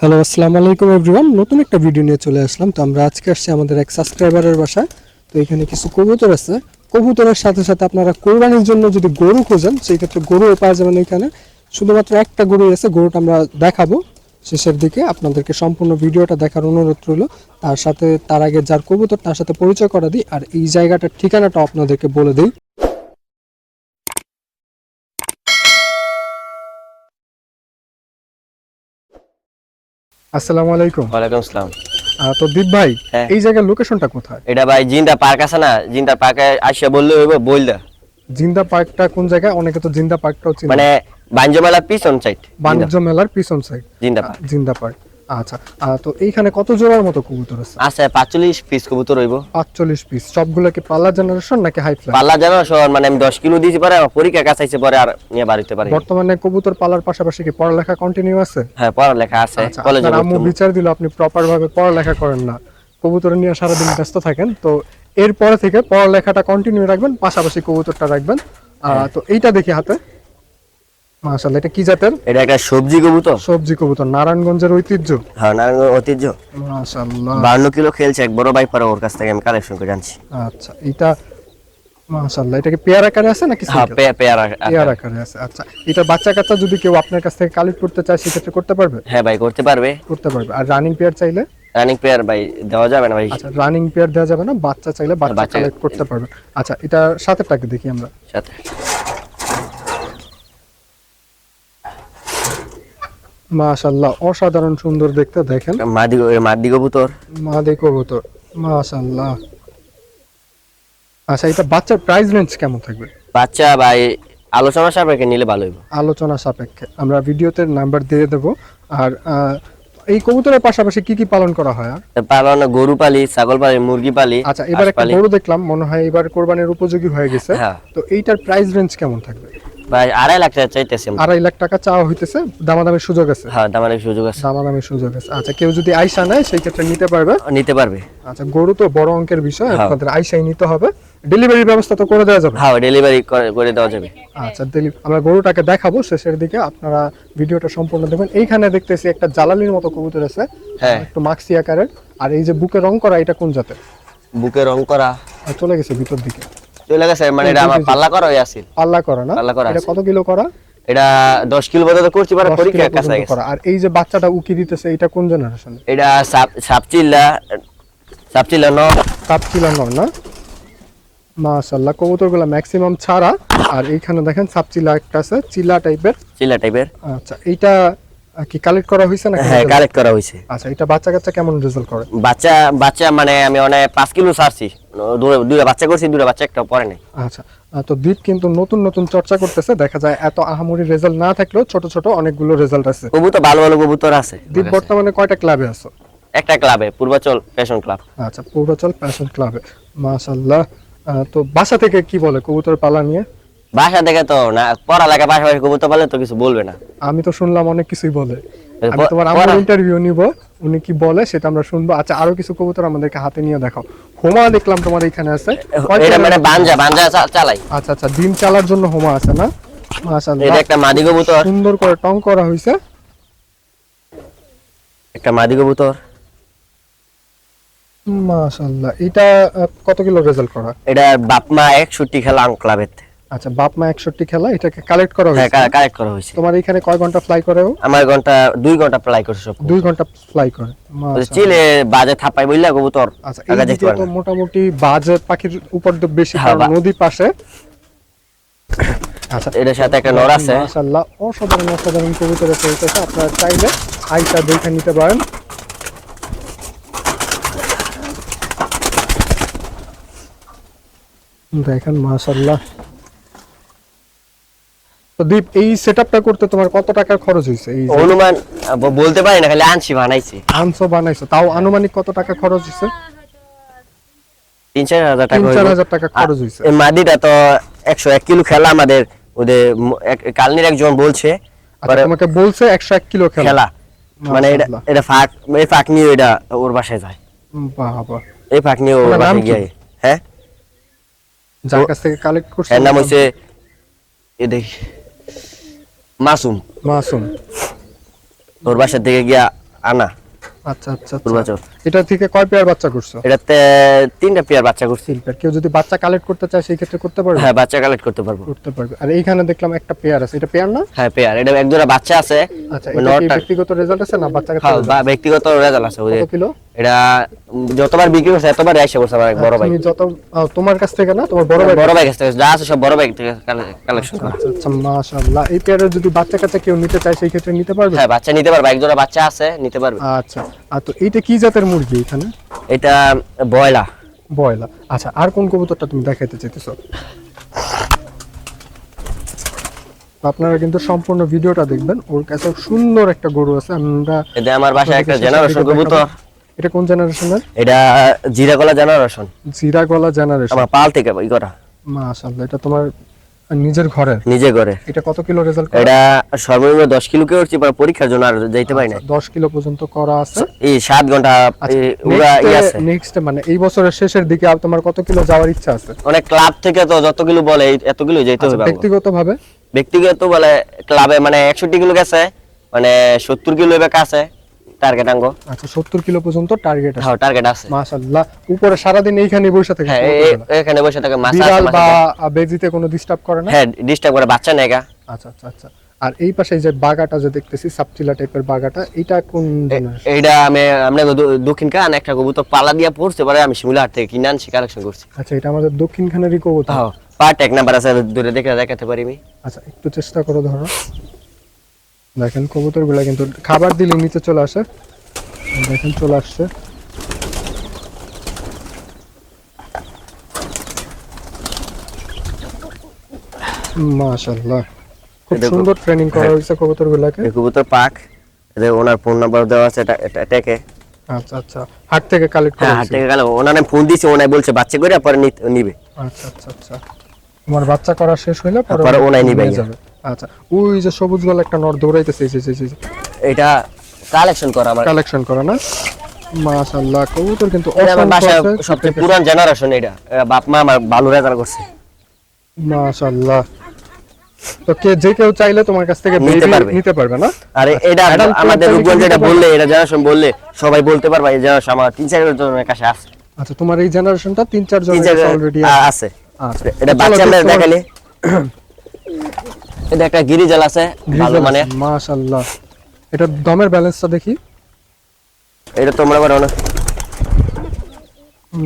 Hello আসসালামু আলাইকুম everyone নতুন একটা ভিডিও নিয়ে চলে আসলাম। তো আমরা আজকে আসছি আমাদের এক সাবস্ক্রাইবারের বাসায়। তো এখানে কিছু কবুতর আছে। কবুতরের সাথে সাথে আপনারা কোরবানির জন্য যদি গরু খোঁজেন, সেই ক্ষেত্রে গরুও পাওয়া যাবেন এখানে। শুধুমাত্র একটা গরু আছে, গরুটা আমরা দেখাবো। শেষের দিকে আপনাদেরকে সম্পূর্ণ ভিডিওটা দেখার অনুরোধ রইল। তার সাথে, তার আগে যার কবুতর, তার সাথে পরিচয় করা দিই। আর এই জায়গাটার ঠিকানাটা আপনাদেরকে বলে দিই। আসসালামু আলাইকুম। ওয়ালাইকুম আসসালাম। আহ, তো দীপ ভাই হ্যাঁ। এই জায়গার লোকেশনটা কোথায়? এটা ভাই জিন্দা পার্ক আছে না? জিন্দা পার্কে আসে বললে হইব বলদা জিন্দা পার্কটা কোন জায়গায়? অনেকে তো জিন্দা পার্কটাও চিনে। মানে বাঞ্জমেলা পিছন সাইড বাণিজ্য মেলার পিছন সাইড জিন্দা পার্ক। জিন্দা পার্ক। আচ্ছা তো এইখানে কত জোড়ার মতো কবুতর আছে? আছে পাঁচচল্লিশ পিস কবুতর হইব। পাঁচচল্লিশ পিস সবগুলো কি পাল্লা জেনারেশন নাকি হাই ফ্লাই পাল্লা জানো শহর মানে আমি দশ কিলো দিয়েছি পরে পরীক্ষা কাছে আইছে পরে আর নিয়ে বাড়িতে পারি বর্তমানে কবুতর পালার পাশাপাশি কি পড়ালেখা কন্টিনিউ আছে? হ্যাঁ পড়ালেখা আছে আচ্ছা কলেজে আপনার আম্মু বিচার দিল আপনি প্রপার ভাবে পড়ালেখা করেন না। কবুতর নিয়ে সারাদিন ব্যস্ত থাকেন তো এরপরে থেকে পড়ালেখাটা কন্টিনিউ রাখবেন পাশাপাশি কবুতরটা রাখবেন। তো এইটা দেখি হাতে। মাশাআল্লাহ এটা কি জাতের? এটা একটা সবজি কবুতর। সবজি কবুতর নারায়ণগঞ্জের ঐতিহ্য? হ্যাঁ নারায়ণগঞ্জ ঐতিহ্য। মাশাআল্লাহ। বান্ন কিলো খেলছে এক বড় ভাই পরে ওর কাছ থেকে আমি কালেকশন করে জানছি আচ্ছা এটা মাশাআল্লাহ এটা কি পেয়ার আকারে আছে নাকি হ্যাঁ single? পে- পেয়ারা পেয়ার আকারে আছে আচ্ছা। এটা বাচ্চা কাচ্চা যদি কেউ আপনার কাছ থেকে কালেক্ট করতে চায় সেক্ষেত্রে করতে পারবে? হ্যাঁ ভাই করতে পারবে। করতে পারবে। আর রানিং পেয়ার চাইলে? রানিং পেয়ার ভাই দেওয়া যাবে না ভাই। আচ্ছা রানিং পেয়ার দেওয়া যাবে না বাচ্চা চাইলে বাচ্চা কালেক্ট করতে পারবে। আচ্ছা এটা সাথেরটাকে দেখি আমরা। সাথে মাশাআল্লাহ অসাধারণ সুন্দর দেখতে দেখেন। মাদি মাদি কবুতর। মাদি কবুতর মাশাআল্লাহ। আচ্ছা এটা বাচ্চার প্রাইস রেঞ্জ কেমন থাকবে? বাচ্চা ভাই আলোচনা সাপেক্ষে নিলে ভালো হইব। আলোচনা সাপেক্ষে। আমরা ভিডিওতে নাম্বার দিয়ে দেব। আর এই কবুতরের পাশাপাশি কি কি পালন করা হয় পালন গরু পালি ছাগল পালি মুরগি পালি আচ্ছা এবার একটা গরু দেখলাম মনে হয় এবার কোরবানির উপযোগী হয়ে গেছে। হ্যাঁ। তো এইটার প্রাইস রেঞ্জ কেমন থাকবে? ভাই আড়াই লাখ টাকা চাইতেছি আমরা। আড়াই লাখ টাকা চাওয়া হইতেছে দামাদামের সুযোগ আছে? হ্যাঁ সুযোগ আছে। দামাদামের সুযোগ আছে। আচ্ছা কেউ যদি আইসা নেয় সেই ক্ষেত্রে নিতে পারবে? নিতে পারবে। আচ্ছা গরু তো বড় অঙ্কের বিষয় হ্যাঁ। আপনাদের আইসাই নিতে হবে। ডেলিভারি ব্যবস্থা তো করে দেওয়া যাবে? হ্যাঁ ডেলিভারি করে দেওয়া যাবে। আচ্ছা আমরা গরুটাকে দেখাবো শেষের দিকে আপনারা ভিডিওটা সম্পূর্ণ দেখবেন। এইখানে দেখতেছি একটা জালালির মতো কবুতর আছে। হ্যাঁ। একটু মাক্সি আকারের। আর এই যে বুকে রং করা এটা কোন জাতের? বুকে রং করা। চলে গেছে ভিতর দিকে। চলে গেছে মানে এটা আমার পাল্লা করা আছিল। পাল্লা করা না? পাল্লা করা এটা কত কিলো করা? এটা দশ কিলো পর্যন্ত করছি পরে 10 পরীক্ষা কাছে গেছে আর এই যে বাচ্চাটা উকি দিতেছে এটা কোন জেনারেশন এটা সাপ- সাপচিল্লা সাপচিল্লা ন। কাপ চিলাঙ্গর না? মাশাআল্লাহ কবুতরগুলো ম্যাক্সিমাম ছাড়া। আর এইখানে দেখেন সাপ চিলা একটা আছে চিলা টাইপের চিল্লা টাইপের আচ্ছা এইটা কি কালেক্ট করা হয়েছে না হ্যাঁ কালেক্ট করা হয়েছে আচ্ছা এটা বাচ্চা কাচ্চা কেমন রেজাল্ট করে? বাচ্চা বাচ্চা মানে আমি অনেক পাঁচ কিলো দূরে- দুইটা বাচ্চা করছি দুটা বাচ্চা একটা পরে নাই। আচ্ছা তো দীপ কিন্তু নতুন নতুন চর্চা করতেছে। দেখা যায় এত আহামরি রেজাল্ট না থাকলেও ছোট ছোট অনেকগুলো রেজাল্ট আছে। কবুতর ভালো ভালো কবুতর আছে। দীপ বর্তমানে কয়টা ক্লাবে আছো? একটা ক্লাবে পূর্বাচল ফ্যাশন ক্লাব আচ্ছা পৌরাচল প্যাশন ক্লাবে মাশাআল্লাহ। তো বাসা থেকে কি বলে কবুতর পালা নিয়ে? বাসা থেকে তো না পড়ালেখা পাশাপাশি কবুতর পালে তো কিছু বলবে না। আমি তো শুনলাম অনেক কিছুই বলে। আমি তোমার আমার ইন্টারভিউ নিব উনি কি বলে সেটা আমরা শুনব। আচ্ছা আরও কিছু কবুতর আমাদেরকে হাতে নিয়ে দেখাও। হোমা দেখলাম তোমার এখানে আছে। এটা মানে চালাই। আচ্ছা আচ্ছা দিন চালার জন্য হোমা আছে না? এটা একটা মাদি কবুতর। সুন্দর করে টং করা হয়েছে একটা মাদি কবুতর। মাশাআল্লাহ। এটা কত কিলো রেজাল্ট করা? এটা বাপ মা একষট্টি খেলা আং আচ্ছা বাপ মা একষট্টি খেলা এটাকে কালেক্ট করা হ্যাঁ কালেক্ট করা হয়েছে। তোমার এখানে কয় ঘণ্টা ফ্লাই করে আমার ঘণ্টা দুই ঘণ্টা প্লাই করছে সব। দুই ঘণ্টা ফ্লাই করে। চিলে বাজে থাপাই বললা কবুতর আচ্ছা এই তো মোটামুটি বাজ পাখির উপর বেশি হ্যাঁ, কারণ নদী পাশে। আচ্ছা এটার সাথে একটা নর আছে। মাশাআল্লাহ অসাধারণ অসাধারণ কবুতরের চলতেছে আপনারা চাইলে আইটা দেখে নিতে পারেন। দেখেন মাশাআল্লাহ। তো দীপ এই সেটআপটা করতে তোমার কত টাকা খরচ হয়েছে? এই অনুমান বলতে পারি না খালি আনছি বানাইছি। আনছো বানাইছো তাও আনুমানিক কত টাকা খরচ হয়েছে? তিন চার হাজার টাকা তিন চার। হাজার টাকা খরচ হয়েছে। এই মাদিটা তো একশো এক কিলো খেলা আমাদের ওদের কালনির একজন বলছে। আচ্ছা তোমাকে বলছে একশো এক কিলো খেলা। মানে এটা এটা ফাঁক এই ফাঁক নিয়ে এটা ওর বাসায় যায়। বাবা। এই ফাঁক নিয়ে ওর বাসায় গিয়ে হ্যাঁ? যার কাছ থেকে কালেক্ট করছে এর নাম? হচ্ছে এ দেখি মাসুম। মাসুম। ওর বাসা থেকে গিয়া আনা। আচ্ছা আচ্ছা আচ্ছা। এটা থেকে কয় পেয়ার বাচ্চা করছ? এটাতে তিনটা পেয়ার বাচ্চা করছি। পেয়ার কেউ যদি বাচ্চা কালেক্ট করতে চায় সেই ক্ষেত্রে করতে পারবে? হ্যাঁ বাচ্চা কালেক্ট করতে পারব। করতে পারবে। আর এইখানে দেখলাম একটা পেয়ার আছে। এটা পেয়ার না? হ্যাঁ পেয়ার। এটা এক জোড়া বাচ্চা আছে। আচ্ছা নটটা- ব্যক্তিগত রেজাল্ট আছে না বাচ্চা হ্যাঁ, ব্যক্তিগত রেজাল্ট আছে কত কিলো? এটা যতবার বিক্রি করছে এতবার করছে আমার বড় ভাই যত তোমার কাছ থেকে না তোমার বড় ভাই বড় ভাই কাছ থেকে যা আছে সব বড় ভাই থেকে কালেকশন করা। আচ্ছা আচ্ছা মাশাআল্লাহ। এই পেয়ারের যদি বাচ্চা কাচ্চা কেউ নিতে চায় সেই ক্ষেত্রে নিতে পারবে? হ্যাঁ বাচ্চা নিতে পারবে এক জোড়া বাচ্চা আছে নিতে পারবে। আচ্ছা আর তো এইটা কি জাতের মুরগি এখানে? এটা বয়লা বয়লা আচ্ছা আর কোন কবুতরটা তুমি দেখাইতে চাইতেছো? আপনারা কিন্তু সম্পূর্ণ ভিডিওটা দেখবেন ওর কাছে সুন্দর একটা গরু আছে আমরা এটা আমার বাসায় একটা জেনারেশন কবুতর। এটা কোন জেনারেশনের? এটা জিরাগলা জেনারেশন। জিরা গলা জেনারেশন। আমার পাল থেকে ই করা। মাশাআল্লাহ এটা তোমার নিজের ঘরের? নিজে করে এটা কত কিলো রেজাল্ট এটা সর্বনিম্ন দশ কিলো কে উঠছি পরে পরীক্ষার জন্য আর যাইতে পারি না দশ কিলো পর্যন্ত করা আছে। এই সাত ঘণ্টা আচ্ছা, এই উড়া ই আছে। নেক্সট মানে এই বছরের শেষের দিকে আর তোমার কত কিলো যাওয়ার ইচ্ছা আছে? অনেক ক্লাব থেকে তো যত কিলো বলে এত কিলো যেতে হবে আমাকে। ব্যক্তিগত ভাবে ব্যক্তিগত বলে ক্লাবে মানে একষট্টি কিলো গেছে মানে সত্তর কিলো এবার কাছে। টার্গেট আঙ্গো আচ্ছা সত্তর কিলো পর্যন্ত টার্গেট আছে। হ্যাঁ টার্গেট আছে। মাশাআল্লাহ। উপরে সারাদিন এইখানে বসে থাকে হ্যাঁ এখানে বসে থাকে মাছ বিড়াল বা বেজিতে কোনো ডিস্টার্ব করে না? হ্যাঁ ডিস্টার্ব করে বাচ্চা নেগা আচ্ছা আচ্ছা আচ্ছা। আর এই পাশে যে বাগাটা যে দেখতেছি সাপচিলা টাইপের বাগাটা এটা কোন? এইটা আমি আমরা দক্ষিণ কান একটা কবুতর পালা দিয়া পড়ছে পরে আমি শিমুলা হাট থেকে কিনে আনছি কালেকশন করছি। আচ্ছা এটা আমাদের দক্ষিণ খানেরই কবুতর। হ্যাঁ পার্ট এক নাম্বার আছে দূরে দেখে দেখাতে পারি আমি। আচ্ছা একটু চেষ্টা করো ধরো। দেখেন কবুতরগুলা কিন্তু খাবার দিলে নিচে চলে আসে। দেখেন চলে আসছে। মাশাআল্লাহ। খুব এটা সুন্দর ট্রেনিং করা হ্যাঁ। হয়েছে কবুতর কবুতর পাক। এদের ওনার ফোন নাম্বার দেওয়া আছে এটা আচ্ছা আচ্ছা। হাট থেকে কালেক্ট করা হ্যাঁ হাট থেকে গেল ওনার ফোন ওনাই বলছে বাচ্চা করে পরে নিত- নিবে। আচ্ছা আচ্ছা আচ্ছা। তোমার বাচ্চা করা শেষ হইলে পরে পরে ওনাই নিবে যাবে। আচ্ছা ওই যে সবুজ গলা একটা নর দৌড়াইতেছে এটা কালেকশন করা আমার। কালেকশন করা না? মাশাআল্লাহ কবুতর কিন্তু সবচেয়ে পুরান জেনারেশন এটা। বাপ মা আমার ভালো রেজাল্ট করছে। মাশাআল্লাহ। তো কে যে কেউ চাইলে তোমার কাছ থেকে নিতে পারবে। নিতে পারবে না? আর এটা আমাদের রূপগঞ্জ এটা বললে এটা জেনারেশন বললে সবাই বলতে পারবে এই জেনারেশন আমার তিন চার জনের কাছে আছে। আচ্ছা তোমার এই জেনারেশনটা তিন চার জন অলরেডি আছে। আচ্ছা এটা বাচ্চা আমরা দেখালে। এটা একটা গিরিজাল আছে ভালো মানে। মাশাআল্লাহ। এটা দমের ব্যালেন্সটা দেখি। এটা তোমরা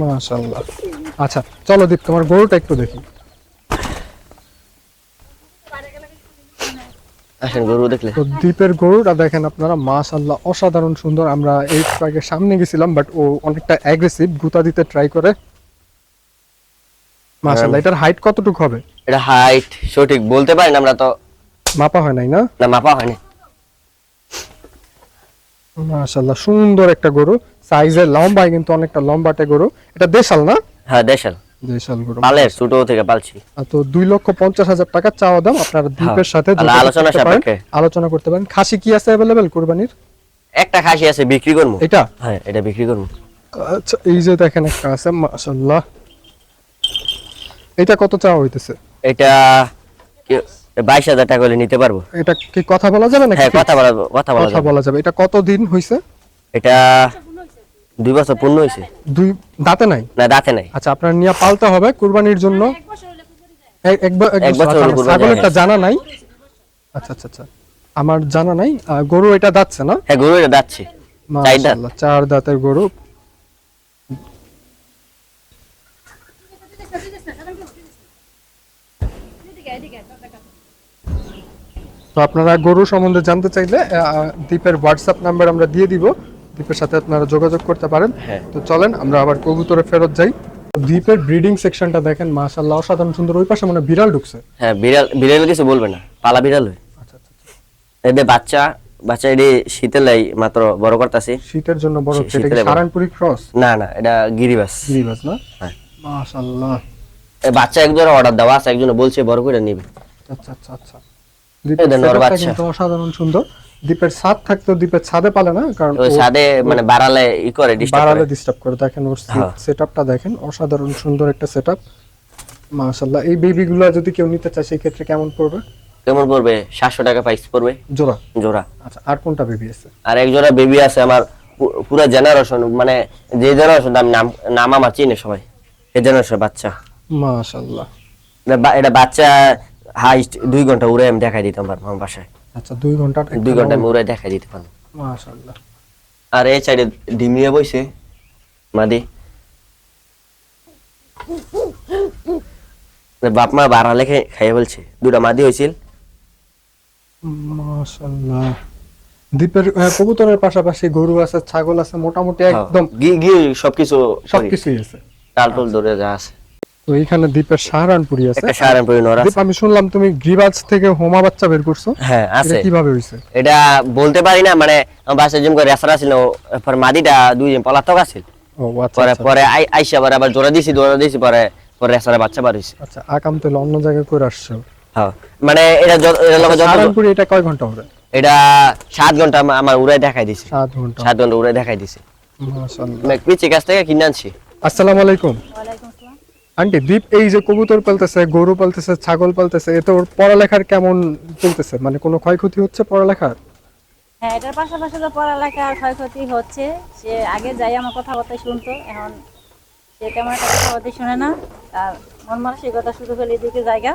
মাশাআল্লাহ। আচ্ছা চলো দীপ তোমার গরুটা একটু দেখি। আসেন গরু দেখলে। তো দ্বীপের গরুটা দেখেন আপনারা মাশাআল্লাহ অসাধারণ সুন্দর। আমরা এই ট্রাকের সামনে গেছিলাম বাট ও অনেকটা অ্যাগ্রেসিভ গুতা দিতে ট্রাই করে। মাশাআল্লাহ এটার হাইট কতটুকু হবে? এটা হাইট সঠিক বলতে পারি না আমরা তো মাপা হয় নাই না? না মাপা হয়নি। মাশাআল্লাহ সুন্দর একটা গরু। সাইজে লম্বায় কিন্তু অনেকটা লম্বাটে গরু। এটা দেশাল না? হ্যাঁ দেশাল। দেশাল গরু। পালের ছোট থেকে পালছি তো দুই লক্ষ পঞ্চাশ হাজার টাকা চাওয়া দাম। আপনারা দ্বীপের সাথে আলোচনা করতে পারেন। সাপেক্ষে। আলোচনা করতে পারেন। খাসি কি আছে অ্যাভেলেবেল কুরবানির? একটা খাসি আছে বিক্রি করব। এটা? হ্যাঁ এটা বিক্রি করব। আচ্ছা এই যে দেখেন একটা আছে মাশাআল্লাহ। এটা কত চাওয়া হইতেছে? এটা বাইশ হাজার টাকা হলে নিতে পারব। এটা কি কথা বলা যাবে নাকি? হ্যাঁ কথা বলা কথা বলা কথা যাবে। বলা যাবে। এটা কত দিন হইছে? এটা দুই বছর পূর্ণ হয়েছে দুই দাঁতে নাই? না দাঁতে নাই। আচ্ছা আপনার নিয়ে পালতে হবে কুরবানির জন্য। এক- এক ব- এক এক বছর, বছর আচ্ছা, ছাগলেরটা জানা নাই? আচ্ছা আচ্ছা আচ্ছা। আমার জানা নাই। গরু এটা দাচ্ছে না? হ্যাঁ গরু এটা দাচ্ছে মাশাআল্লাহ চার দাঁতের গরু। তো আপনারা গরু সম্বন্ধে জানতে চাইলে দীপের হোয়াটসঅ্যাপ নাম্বার আমরা দিয়ে দিব। দীপের সাথে আপনারা যোগাযোগ করতে পারেন। হ্যাঁ। তো চলেন আমরা আবার কবুতরে ফেরত যাই। দ্বীপের ব্রিডিং সেকশনটা দেখেন মাশাআল্লাহ অসাধারণ সুন্দর। ওই পাশে মানে বিড়াল ঢুকছে। হ্যাঁ বিড়াল বিড়াল কিছু বলবে না। পালা বিড়াল হয়। আচ্ছা আচ্ছা আচ্ছা। বাচ্চা বাচ্চা এটি শীতেলাই মাত্র বড় করতেছি। শীতের জন্য বড় হচ্ছে। এটা কি সারানপুরি ক্রস না না এটা গিরিবাস। গিরিবাজ না? হ্যাঁ। মাশাআল্লাহ। বাচ্চা একজনের অর্ডার দেওয়া আছে একজনে বলছে বড় করে নিবে। আচ্ছা আচ্ছা আচ্ছা। কিন্তু অসাধারণ সুন্দর। দ্বীপের ছাদ থাকতো দ্বীপের ছাদে পালে না? কারণ ওই সাদে মানে বাড়ালে ই করে ডিস্টার্ব বাড়ালে ডিস্টার্ব করে দেখেন ওর হ্যাঁ। সেটআপটা দেখেন অসাধারণ সুন্দর একটা সেটআপ। মাশাআল্লাহ এই বেবিগুলো যদি কেউ নিতে চায় সেই ক্ষেত্রে কেমন পড়বে? কেমন পড়বে? সাতশো টাকা প্রাইস পড়বে। জোড়া? জোড়া। আচ্ছা আর কোনটা বেবি আছে? আর এক জোড়া বেবি আছে আমার পুরা জেনারেশন মানে যে জেনারেশন নাম নাম আমার চিনে সবাই। এই জেনারেশন বাচ্চা। মাশাআল্লাহ। এটা বাচ্চা হাইস্ট দুই ঘণ্টা উড়ে আমি দেখাই দিতাম পারব আমার বাসায়। আচ্ছা দুই ঘণ্টা দুই ঘণ্টা আমি উড়ে দেখাই দিতে পারব মাশাআল্লাহ। আর এই সাইডে ডিম নিয়ে বইছে মাদি। বাপ মা বাড়া লেখে খাইয়ে বলছে দুটা মাদি হয়েছিল মাশাআল্লাহ। দ্বীপের কবুতরের পাশাপাশি গরু আছে ছাগল আছে মোটামুটি একদম গি- গিয়ে সবকিছু সবকিছুই আছে। টাল টুল ধরে যা আছে। তো এইখানে দ্বীপের সাহারানপুরি আছে। একটা সারানপুরি নর দ্বীপ আছে আমি শুনলাম তুমি গ্রিবাজ থেকে হোমা বাচ্চা বের করছ। হ্যাঁ এটা আছে। কীভাবে হইছে? এটা বলতে পারি না মানে আমার যেমন করে রেসার আছিল পরে মাদিটা দুই দিন পলাতক আছিল। ও আচ্ছা পরে আচ্ছা। পরে আইসা পরে আবার জোড়া দিছি জোড়া দিছি পরে পরে রেসারে বাচ্চা বার হইছে। আচ্ছা আকাম তাহলে অন্য জায়গায় করে আসছো। হ্যাঁ মানে এটা এটা লগে যত সাহারানপুরি এটা কয় ঘণ্টা হবে? এটা সাত ঘণ্টা আমার উড়াই দেখাই দিছে। সাত ঘণ্টা। সাত ঘণ্টা উড়াই দেখাই দিছে। মাশাআল্লাহ। পিচি কাছ থেকে কিনে আনছি। আসসালামু আলাইকুম। ওয়ালাইকুম আসসালাম আন্টি দীপ এই যে কবুতর পালতেছে গরু পালতেছে ছাগল পালতেছে এতে ওর পড়ালেখার কেমন চলতেছে? মানে কোনো ক্ষয়ক্ষতি হচ্ছে পড়ালেখার? হ্যাঁ এটার পাশাপাশি তো পড়ালেখার ক্ষয়ক্ষতি হচ্ছে। সে আগে যাই আমার কথাবার্তা শুনতো এখন সে তেমন একটা কথাবার্তা শুনে না। আর মন মানসিকতা শুরু হলে এদিকে জায়গা।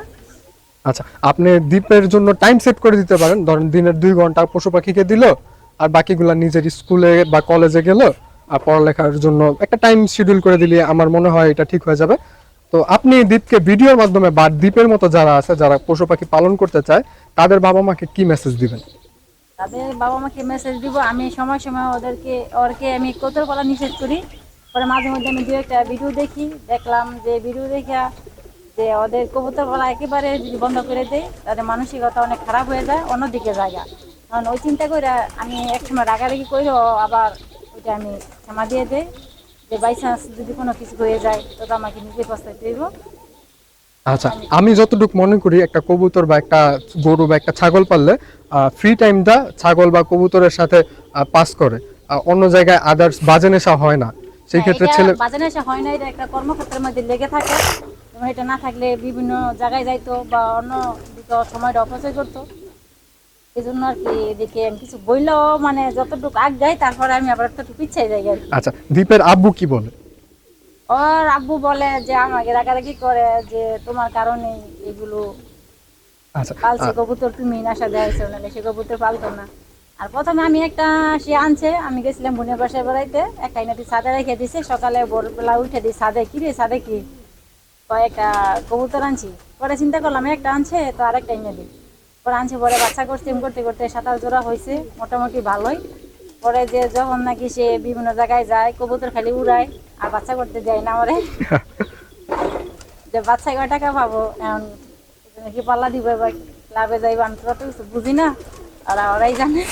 আচ্ছা আপনি দ্বীপের জন্য টাইম সেট করে দিতে পারেন। ধরেন দিনের দুই ঘণ্টা পশু পাখিকে দিল আর বাকিগুলা নিজের স্কুলে বা কলেজে গেল আর পড়ালেখার জন্য একটা টাইম শিডিউল করে দিলে আমার মনে হয় এটা ঠিক হয়ে যাবে। তো আপনি দ্বীপকে ভিডিওর মাধ্যমে বা দ্বীপের মতো যারা আছে, যারা পশু পাখি পালন করতে চায়, তাদের বাবা মাকে কি মেসেজ দিবেন? তাদের বাবা মাকে মেসেজ দিব। আমি সময় সময় ওদেরকে, ওরকে আমি কতর বলা নিষেধ করি। পরে মাঝে মধ্যে আমি দু একটা ভিডিও দেখি। দেখলাম যে ভিডিও দেখা যে ওদের কবুতর বলা একেবারে যদি বন্ধ করে দেয় তাদের মানসিকতা অনেক খারাপ হয়ে যায়, অন্যদিকে জায়গা কারণ ওই চিন্তা করে আমি একসময় রাগারাগি করেও আবার ওইটা আমি ক্ষমা দিয়ে দেই। যে বাই চান্স যদি কোনো কিছু হয়ে যায় তো আমাকে নিজে পস্তাইতে হইব। আচ্ছা আমি যতটুকু মনে করি একটা কবুতর বা একটা গরু বা একটা ছাগল পাললে ফ্রি টাইমটা ছাগল বা কবুতরের সাথে পাস করে। অন্য জায়গায় আদার্স বাজে নেশা হয় না। সেই ক্ষেত্রে হ্যাঁ, ছেলে বাজে নেশা হয় না এটা একটা কর্মক্ষেত্রের মধ্যে লেগে থাকে। এটা না থাকলে বিভিন্ন জায়গায় যাইতো বা অন্য দিকে সময়টা অপচয় করতো। এই জন্য আর কি এদিকে আমি কিছু বললেও মানে যতটুকু আগ যাই তারপরে আমি আবার একটু পিছিয়ে যাই আর কি। আচ্ছা দ্বীপের আব্বু কি বলে? ওর আব্বু বলে যে আমাকে রাগারাগি করে যে তোমার কারণে এগুলো আচ্ছা পালছে কবুতর তুমি নাশা দেয়াইছো নাহলে সে কবুতর পালতো না। আর প্রথমে আমি একটা সে আনছে আমি গেছিলাম বোনের বাসায় বেড়াইতে একটা ইনাতি সাদে রেখে দিছে সকালে ভোরবেলা উঠে দিই সাদে কি রে সাদে কি? কয়েকটা কবুতর আনছি। পরে চিন্তা করলাম একটা আনছে তো আরেকটা এনে দিই পরে আনছে, পরে বাচ্চা করতে করতে করতে সাঁতার জোড়া হয়েছে, মোটামুটি ভালোই। পরে যে যখন নাকি সে বিভিন্ন জায়গায় যায়, কবুতর খালি উড়ায়, আর বাচ্চা করতে যায় না আমারে। যে বাচ্চা কয় টাকা পাবো? এখন নাকি পাল্লা দিব ক্লাবে যাইবা, আমি তো বুঝি না, আর ওরাই জানে।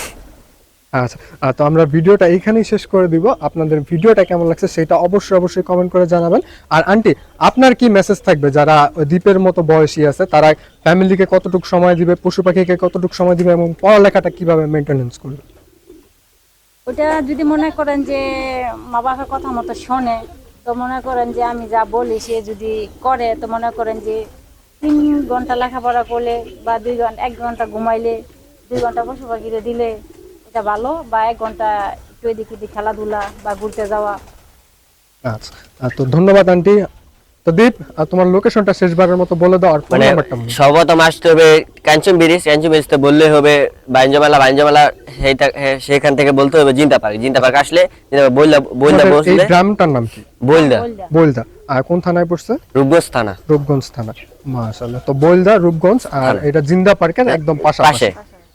আচ্ছা তো আমরা ভিডিওটা এখানেই শেষ করে দিব। আপনাদের ভিডিওটা কেমন লাগছে সেটা অবশ্যই অবশ্যই কমেন্ট করে জানাবেন। আর আন্টি আপনার কি মেসেজ থাকবে? যারা দ্বীপের মতো বয়সী আছে, তারা ফ্যামিলিকে কতটুকু সময় দিবে, পশু পাখিকে কতটুকু সময় দিবে এবং পড়ালেখাটা কীভাবে মেনটেনেন্স করবে? ওটা যদি মনে করেন যে মা বাবার কথা মতো শোনে, তো মনে করেন যে আমি যা বলি সে যদি করে, তো মনে করেন যে তিন ঘণ্টা লেখাপড়া করলে বা দুই ঘণ্টা, এক ঘণ্টা ঘুমাইলে, দুই ঘণ্টা পশু পাখিরে দিলে এটা ভালো বা এক ঘণ্টা একটু এদিক এদিক খেলাধুলা বা ঘুরতে যাওয়া। আচ্ছা তো ধন্যবাদ আন্টি। তো দীপ তোমার লোকেশনটা শেষবারের মতো বলে দাও আর ফোন মানে নাম্বারটা। সর্বপ্রথম আসতে হবে কাঞ্চন ব্রিজ। কাঞ্চন ব্রিজতে বললে হবে বাইঞ্জমেলা বাইঞ্জমেলা সেইটা হ্যাঁ, সেখান থেকে বলতে হবে জিন্দা পার্ক। জিন্দা পার্ক আসলে জিন্তা পার্ক বইলা বইলা এই গ্রামটার নাম কি? বইলদা বললা বইলদা আর কোন থানায় পড়ছে? রূপগঞ্জ থানা। রূপগঞ্জ থানা। মাশাআল্লাহ। তো বইলদা রূপগঞ্জ আর এটা জিন্দা পার্কের একদম পাশাপাশি। পাশে।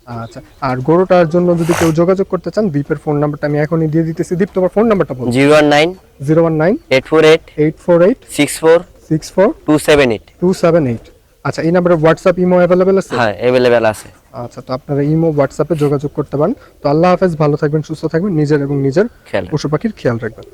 আচ্ছা আর গরুটার জন্য যদি কেউ যোগাযোগ করতে চান দীপের ফোন নাম্বারটা আমি এখনই দিয়ে দিতেছি। দীপ তোমার ফোন নাম্বারটা বলো। Zero one nine zero one nine eight four eight eight four eight six four six four two seven eight two seven eight. আচ্ছা এই নাম্বারে হোয়াটসঅ্যাপ ইমো অ্যাভেলেবেল আছে? হ্যাঁ অ্যাভেলেবেল আছে। আচ্ছা তো আপনারা ইমো হোয়াটসঅ্যাপে যোগাযোগ করতে পারেন। তো আল্লাহ হাফেজ ভালো থাকবেন সুস্থ থাকবেন নিজের এবং নিজের খেয়াল পশু পাখির খেয়াল রাখবেন।